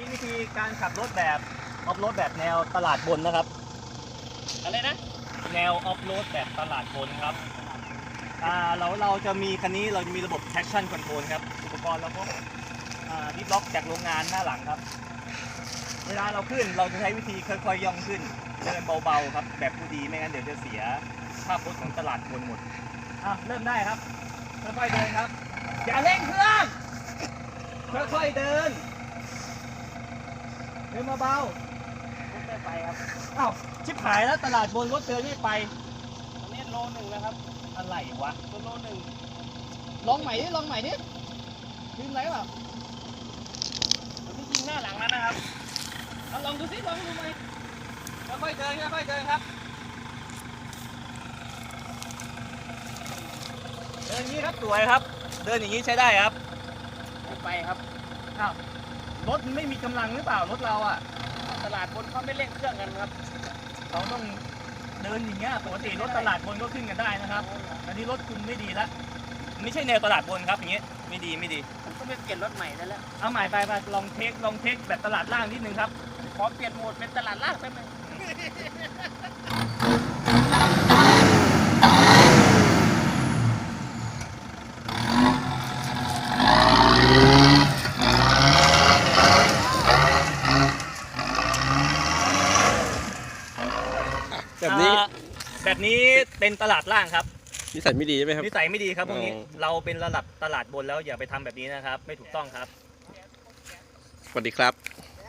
ธิวิธีการขับรถแบบออฟโรดแบบแนวตลาดบนนะครับ อะไรนะ แนวออฟโรดแบบตลาดบนครับอ่าเราเราจะมีคันนี้เราจะมีระบบ traction control ครับ อุปกรณ์เราก็อ่าดิฟล็อกจากโรงงานหน้าหลังครับ เวลาเราขึ้นเราจะใช้วิธีค่อยๆย่องขึ้นเดินเบาๆครับ แบบผู้ดีไม่งั้นเดี๋ยวจะเสียภาพพจน์ของตลาดบนหมดอะเริ่มได้ครับค่อยๆเดินครับ อย่าเร่งเครื่องค่อยๆเดิน เดินเบาๆรถไม่ไปครับอ้าวชิบหายแล้วตลาดบนรถเดินไม่ไปอันนี้โลหนึ่งนะครับ อะไรวะตัวโลหนึ่งลองใหม่ดิลองใหม่ดิลืมอะไรเปล่าผมที่ยิงหน้าหลังแล้วนะครับเอาลองดูสิลองดูไหมค่อยๆเดินค่อยๆเดินครับ เดินอย่างนี้ครับสวยครับ เดินอย่างนี้ใช้ได้ครับ ไม่ไปครับอ้าว รถมันไม่มีกำลังหรือเปล่ารถเราอะ ตลาดบนเขาไม่เร่งเครื่องกันครับเราต้องเดินอย่างเงี้ยปกติรถตลาดบนก็ขึ้นกันได้นะครับอันนี้รถคุณไม่ดีละไม่ใช่แนวตลาดบนครับอย่างเงี้ยไม่ดีไม่ดี ผมก็ไปเปลี่ยนรถใหม่ได้แล้วเอาใหม่ไปไปลองเทคลองเทคแบบตลาดล่างนิดนึงครับ ขอเปลี่ยนโหมดเป็นตลาดล่างได้ไหม แบบนี้อ่าแบบนี้เป็นตลาดล่างครับ นิสัยไม่ดีใช่ไหมครับ นิสัยไม่ดีครับพวกนี้ อ๋อ เราเป็นระดับตลาดบนแล้วอย่าไปทำแบบนี้นะครับ ไม่ถูกต้องครับ สวัสดีครับ